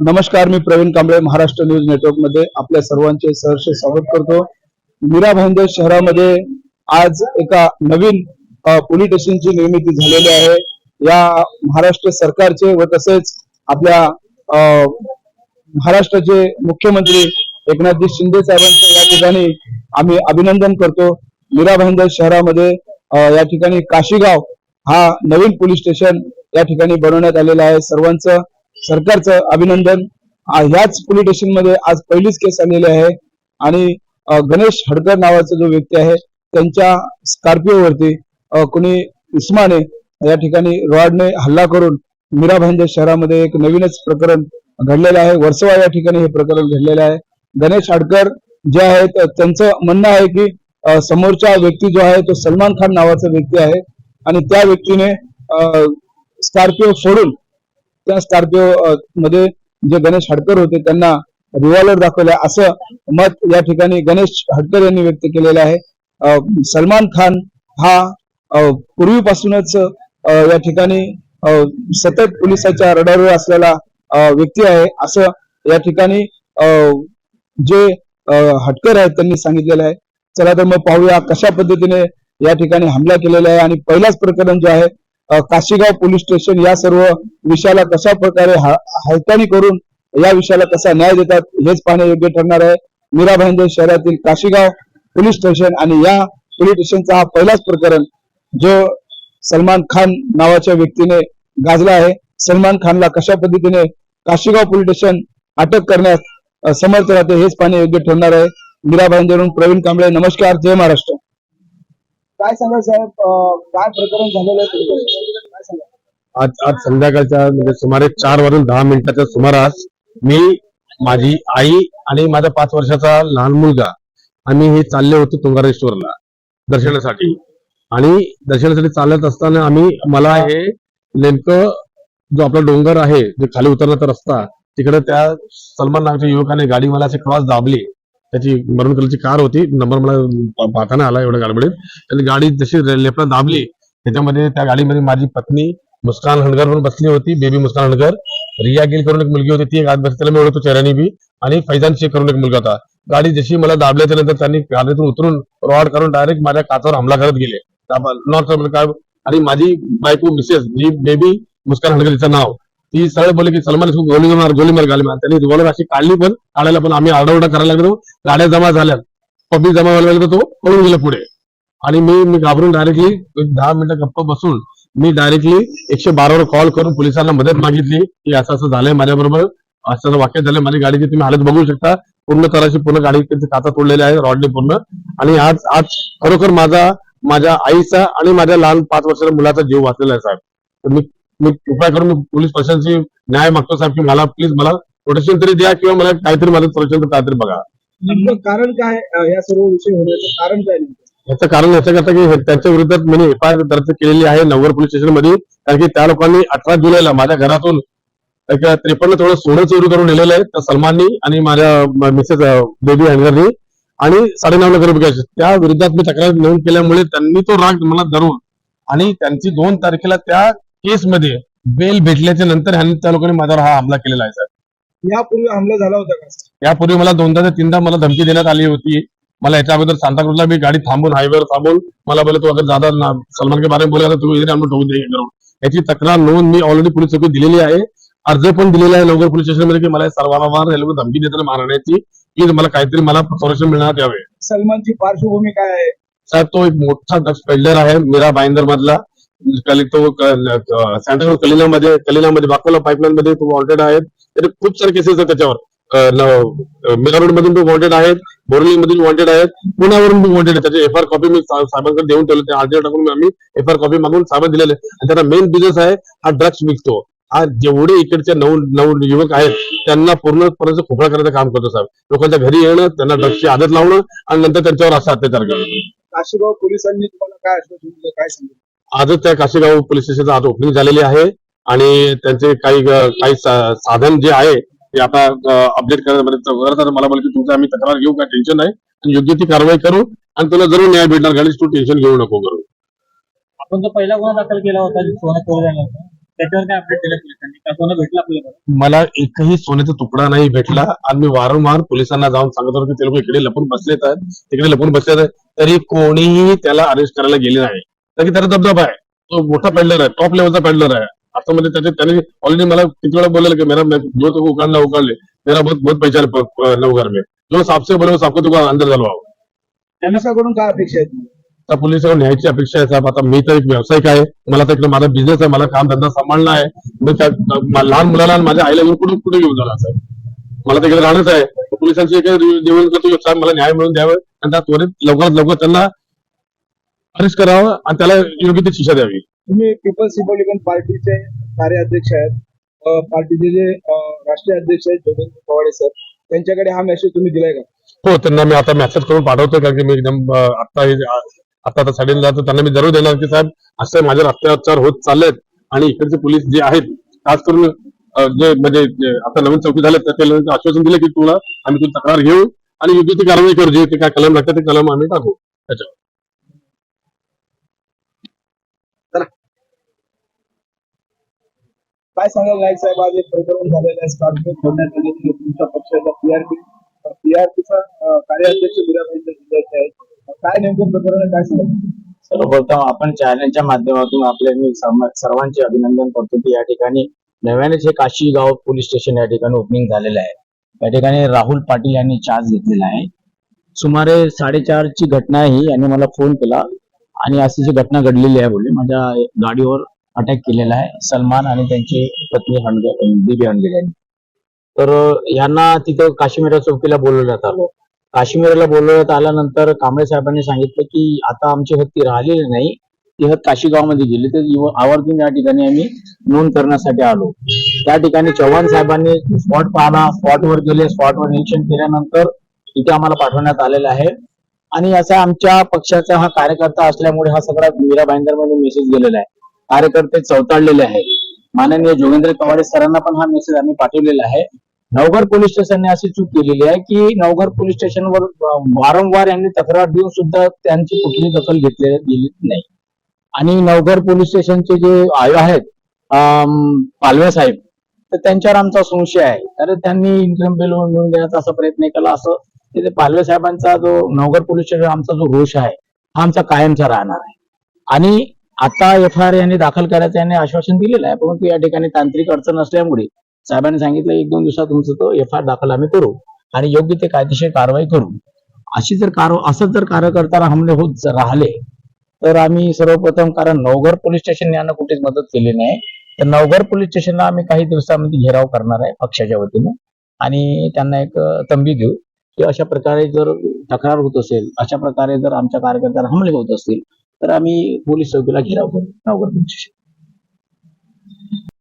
नमस्कार मी प्रवीण कांबळे महाराष्ट्र न्यूज नेटवर्कमध्ये आपल्या सर्वांचे सहर्ष स्वागत करतो. मीरा भाईंदर शहरामध्ये आज एका नवीन पोलीस स्टेशनची निर्मिती झालेली आहे. या महाराष्ट्र सरकारचे व तसेच आपल्या महाराष्ट्राचे मुख्यमंत्री एकनाथजी शिंदे साहेबांचं या ठिकाणी आम्ही अभिनंदन करतो. मीरा भाईंदर शहरामध्ये या ठिकाणी काशीगाव हा नवीन पोलीस स्टेशन या ठिकाणी बनवण्यात आलेलं आहे. सर्वांचं सरकारचं अभिनंदन. ह्याच पोलीस स्टेशनमध्ये आज पहिलीच केस आलेली आहे. आणि गणेश हडकर नावाचा जो व्यक्ती आहे त्यांच्या स्कॉर्पिओवरती कुणी उस्माने या ठिकाणी रॉडने हल्ला करून मीरा भांजे शहरामध्ये एक नवीनच प्रकरण घडलेलं आहे. वर्सवा या ठिकाणी हे प्रकरण घडलेलं आहे. गणेश हडकर जे आहेत त्यांचं म्हणणं आहे की समोरचा व्यक्ती जो आहे तो सलमान खान नावाचा व्यक्ती आहे. आणि त्या व्यक्तीने स्कॉर्पिओ सोडून त्या स्कॉर्पिओ मध्ये जे गणेश हडकर होते त्यांना रिव्हॉल्वर दाखवल्या. असं मत या ठिकाणी गणेश हडकर यांनी व्यक्त केलेलं आहे. सलमान खान हा पूर्वीपासूनच या ठिकाणी सतत पोलिसाच्या रडारवर असलेला व्यक्ती आहे. असं या ठिकाणी जे हटकर आहेत त्यांनी सांगितलेलं आहे. चला तर मग पाहूया कशा पद्धतीने या ठिकाणी हमला केलेला आहे. आणि पहिलाच प्रकरण जो आहे काशीगाव पोलीस स्टेशन या सर्व विषयाला कशा प्रकारे हा- हालचाली करून या विषयाला कसा न्याय देतात हेच पाहणे योग्य ठरणार आहे. मीरा शहरातील काशीगाव पोलीस स्टेशन आणि या पोलीस स्टेशनचा हा पहिलाच प्रकरण जो सलमान खान नावाच्या व्यक्तीने गाजला आहे. सलमान खानला कशा पद्धतीने काशीगाव पोलीस स्टेशन अटक करण्यास समर्थ राहते हेच पाहणे योग्य ठरणार आहे. मीरा प्रवीण कांबळे नमस्कार जय महाराष्ट्र. काय सांगा साहेब काय प्रकरण झालेलं आहे आज आज संध्याकाळच्या म्हणजे सुमारे चार वाजून दहा मिनिटाच्या सुमारास मी माझी आई आणि माझा पाच वर्षाचा लहान मुलगा आम्ही हे चालले होतो तुंगारेश्वरला दर्शनासाठी. आणि दर्शनासाठी चालत असताना आम्ही मला हे नेमकं जो आपला डोंगर आहे जे खाली उतरण्याचा रस्ता तिकडे त्या सलमान नावाच्या युवकाने गाडी मला अशी क्रॉस दाबली. त्याची मरून कलरची कार होती नंबर मला पाहताना आला एवढ्या गडबडीत. त्यांनी गाडी जशी लेफ्टला दाबली त्याच्यामध्ये त्या गाडीमध्ये माझी पत्नी मुस्कान हणकर म्हणून बसली होती बेबी मुस्कान हणकर रिया गिल करून एक मुलगी होती ती एक आज बसली त्याला मी ओळखतो चेहऱ्याने बी. आणि फैजान शेख करून एक मुलगा होता. गाडी जशी मला दाबल्याच्या नंतर त्यांनी गाडीतून उतरून रॉड करून डायरेक्ट माझ्या काचावर हमला करत गेले. नॉर्थ काय आणि माझी बायको मिसेस जी बेबी मुस्कान हणकर तिचं नाव. ती सरळ बोलली की सलमान गोली मार गोली मार गाली मार. त्यांनी रिव्हॉल्वर अशी काढली पण काढायला पण आम्ही आरडाओरडा करायला लागलो. गाड्या जमा झाल्या. पब्लिक जमा व्हायला लागलं तर तो पळून गेला पुढे. आणि मी मी घाबरून डायरेक्टली दहा मिनिटं गप्प बसून मी डायरेक्टली एकशे बारावर कॉल करून पोलिसांना मदत मागितली. की असं असं झालंय माझ्याबरोबर. असं असं वाक्य झालंय माझी गाडीची तुम्ही हालत बघू शकता. पूर्ण तराशी पूर्ण गाडी काचा तोडलेले आहे रॉडने पूर्ण. आणि आज आज खरोखर माझा माझ्या आईचा आणि माझ्या लहान पाच वर्षाच्या मुलाचा जीव वाचलेला आहे साहेब. तर मी मी कृपया करून मी पोलीस प्रशासनाची न्याय मागतो साहेब की मला प्लीज मला प्रोटेक्शन तरी द्या किंवा मला काहीतरी माझं प्रोटेक्शन तर काहीतरी बघा. कारण काय या सर्व विषय होण्याचं कारण काय याचं कारण याच्याकरता की हे- त्यांच्या विरोधात मी एफ आय आर दर्ज केलेली आहे नवगर पोलीस स्टेशनमध्ये कारण की त्या लोकांनी अठरा जुलैला माझ्या घरातून एक त्रेपन्न थोडं सोनं चोरी करून नेलेलं आहे. त्या सलमाननी आणि माझ्या मिसेस बेबी हँगरनी आणि साडेनऊ लाख रुपये. त्या विरोधात मी तक्रार नोंद केल्यामुळे त्यांनी तो राग मला धरून आणि त्यांची दोन तारखेला त्या केसमध्ये बेल भेटल्याच्या नंतर ह्यांनी त्या लोकांनी माझ्यावर हा हमला केलेला आहे सर यापूर्वी हमला झाला होता का? यापूर्वी मला दोनदा ते तीनदा मला धमकी देण्यात आली होती. मला याच्या अगोदर सांताक्रूजला मी गाडी थांबून हायवेवर थांबून मला बोले तो अगर ज्यादा ना- सलमान के बारे में बोला तुम्ही इधर आम्ही देईन करून. याची तक्रार नोंद मी ऑलरेडी पोलीस चौकीत दिलेली आहे. अर्ज पण दिलेला आहे नगर पोलीस स्टेशनमध्ये की मला सर्वांवर हे लोक धमकी देताना मारण्याची की मला काहीतरी मला संरक्षण मिळण्यात यावे सलमानची पार्श्वभूमी काय आहे? साहेब तो एक मोठा पेडलर आहे मीरा भाईंदर मधला तो सँटर कलिनामध्ये कलिनामध्ये बाकोला पाईपलाईन मध्ये तो वॉन्टेड आहे त्याचे खूप सारे केसेस आहेत त्याच्यावर. मीरा रोड मधून तो वॉन्टेड आहेत बोरली मधून वॉन्टेड आहेत पुण्यावरून बी वॉन्टेड आहे त्याचे एफ आर कॉपी मी साहेबांकडे देऊन ठेवले अर्ज टाकून आम्ही एफ आर कॉपी मागून साहेब दिलेले. आणि त्याचा मेन बिझनेस आहे हा ड्रग्स विकतो. हा जेवढे इकडचे नऊ नऊ युवक आहेत त्यांना पूर्णपणे खोकळा करायचं काम करतो साहेब. लोकांच्या घरी येणं त्यांना ड्रग्सची आदत लावणं आणि नंतर त्यांच्यावर असा अत्याचार करणं. काशीगाव पोलिसांनी तुम्हाला काय आश्वासन काय सांगितलं? आजच त्या काशीगाव पोलीस स्टेशनचं आज ओपनिंग झालेली आहे. आणि त्यांचे काही काही साधन जे आहे ते आता अपडेट करण्यामध्ये तर मला बोल की तुमचं आम्ही तक्रार घेऊ काय टेन्शन नाही. आणि योग्य ती कारवाई करू आणि तुला जरूर न्याय भेटणार. गाडीच तू टेन्शन घेऊ नको करू. आपण तो पहिला गुन्हा दाखल केला होता जे सोनं चोरी झालं होतं. त्याच्यावर काय अपडेट दिलं पोलिसांनी का सोनं भेटलं आपल्याला? मला एकही सोन्याचा तुकडा नाही भेटला. आणि मी वारंवार पोलिसांना जाऊन सांगत होतो की ते लोक इकडे लपून बसलेत. तिकडे लपून बसलेत. तरी कोणीही त्याला अरेस्ट करायला गेले नाही. तर की त्याचा दबदबा आहे. तो मोठा पेडलर आहे. टॉप लेवलचा पेडलर आहे. असं म्हणजे त्याचे त्याने ऑलरेडी मला किती वेळा बोललेलं की मेरा जो तो उकाड़ना उकाड़ ले मेरा बहुत बहुत पहचान प- प- नवघर में जो सापसे बोले वो सापको तुका अंदर घालवावं पोलिसांकडून काय अपेक्षा आहेत? आता पोलिसांकडून न्यायची अपेक्षा आहे साहेब. आता मी तर एक व्यावसायिक आहे. मला तर इकडे माझा बिझनेस आहे मला काम धंदा सांभाळणं आहे. मी लहान मुलाला आणि माझ्या आईला घेऊन कुठे कुठे घेऊन जाणार साहेब? मला तिकडे राहणंच आहे. पोलिसांची एक निवेदन करतो साहेब मला न्याय मिळून द्यावं आणि त्या त्वरित लवकरात लवकर त्यांना अरेस्ट करावं आणि त्याला योग्य ती शिक्षा द्यावी. तुम्ही पीपल्स रिपब्लिकन पार्टीचे कार्याध्यक्ष आहेत. पार्टीचे जे राष्ट्रीय अध्यक्ष आहेत जोगेंद्र पवाडे सर त्यांच्याकडे हा मेसेज तुम्ही दिलाय का? हो त्यांना मी आता मेसेज करून पाठवतो कारण की मी एकदम आता आता आता साडेन जातो त्यांना मी जरूर देणार की साहेब असे माझ्यावर अत्याचार होत चाललेत आणि इकडचे पोलीस जे आहेत खास करून जे म्हणजे आता नवीन चौकी झाले त्या आश्वासन दिलं की तुला आम्ही तुझी तक्रार घेऊ आणि योग्य ती कारवाई करू जे ते काय कलम लागतात ते कलम आम्ही टाकू. त्याच्यावर. काय सांगाल नाईक साहेब? आज एक प्रकरण झालेलं आहे. स्कॉर्पिओ फोडण्यात आलेली तुमच्या पक्षाचा पीआरपी पीआरपीचा कार्याध्यक्ष मीराबाई जिल्ह्याचे आहेत. काय नेमकं प्रकरण काय सांगाल? सर्वप्रथम आपण चॅनलच्या माध्यमातून आपले मी सर्वांचे अभिनंदन करतो की या ठिकाणी नव्यानेच हे काशी गाव पोलीस स्टेशन या ठिकाणी ओपनिंग झालेलं आहे. या ठिकाणी राहुल पाटील यांनी चार्ज घेतलेला आहे. सुमारे साडेचारची घटना ही यांनी मला फोन केला. आणि अशी जी घटना घडलेली आहे बोलली माझ्या गाडीवर अटॅक केलेला आहे. सलमान आणि त्यांची पत्नी हणगे दिव्या हणगे यांनी. तर यांना तिथं काश्मीरा चौकीला बोलवण्यात आलं. काश्मीरला बोलवण्यात आल्यानंतर कांबळे साहेबांनी सांगितलं की आता आमची हत्ती राहिलेली नाही. ती हत काशीगावमध्ये गेली. तर आवर्जून या ठिकाणी आम्ही नोंद करण्यासाठी आलो. त्या ठिकाणी चव्हाण साहेबांनी स्पॉट पाहला स्पॉटवर गेले. स्पॉटवर निरीक्षण केल्यानंतर इथे आम्हाला पाठवण्यात आलेलं आहे. आणि असा आमच्या पक्षाचा हा कार्यकर्ता असल्यामुळे हा सगळा मीरा मध्ये मेसेज गेलेला आहे. कार्यकर्ते चौताळलेले आहेत. माननीय जोगेंद्र कवाडे सरांना पण हा मेसेज आम्ही पाठवलेला आहे. नवघर पोलीस स्टेशनने अशी चूक केलेली आहे की नवघर पोलीस स्टेशनवर वारंवार यांनी तक्रार देऊन सुद्धा त्यांची कुठली दखल घेतली गेली नाही. आणि नवघर पोलीस स्टेशनचे जे आयो आहेत अं, पालवे साहेब तर त्यांच्यावर आमचा संशय आहे. तर त्यांनी इन्कम बिल मिळवून देण्याचा असा प्रयत्न केला. असं तिथे पालवे साहेबांचा जो नवघर पोलीस स्टेशन आमचा जो रोष आहे हा आमचा कायमचा राहणार आहे. आणि आता एफ आय आर यांनी दाखल करायचं यांनी आश्वासन दिलेलं आहे. परंतु या ठिकाणी तांत्रिक अडचण असल्यामुळे साहेबांनी सांगितलं एक दोन दिवसात तुमचं तो एफ आय आर दाखल आम्ही करू आणि योग्य ते कायदेशीर कारवाई करू. अशी जर कार असंच जर कार्यकर्त्याला हमले होत राहिले तर आम्ही सर्वप्रथम कारण नवघर पोलीस स्टेशन यांना कुठेच मदत केली नाही. तर नवघर पोलीस स्टेशनला आम्ही काही दिवसामध्ये घेराव करणार आहे पक्षाच्या वतीनं. आणि त्यांना एक तंबी देऊ की अशा प्रकारे जर तक्रार होत असेल अशा प्रकारे जर आमच्या कार्यकर्त्यांना हमले होत असतील तर आम्ही पोलीस चौकीला घेराव करू. नवगर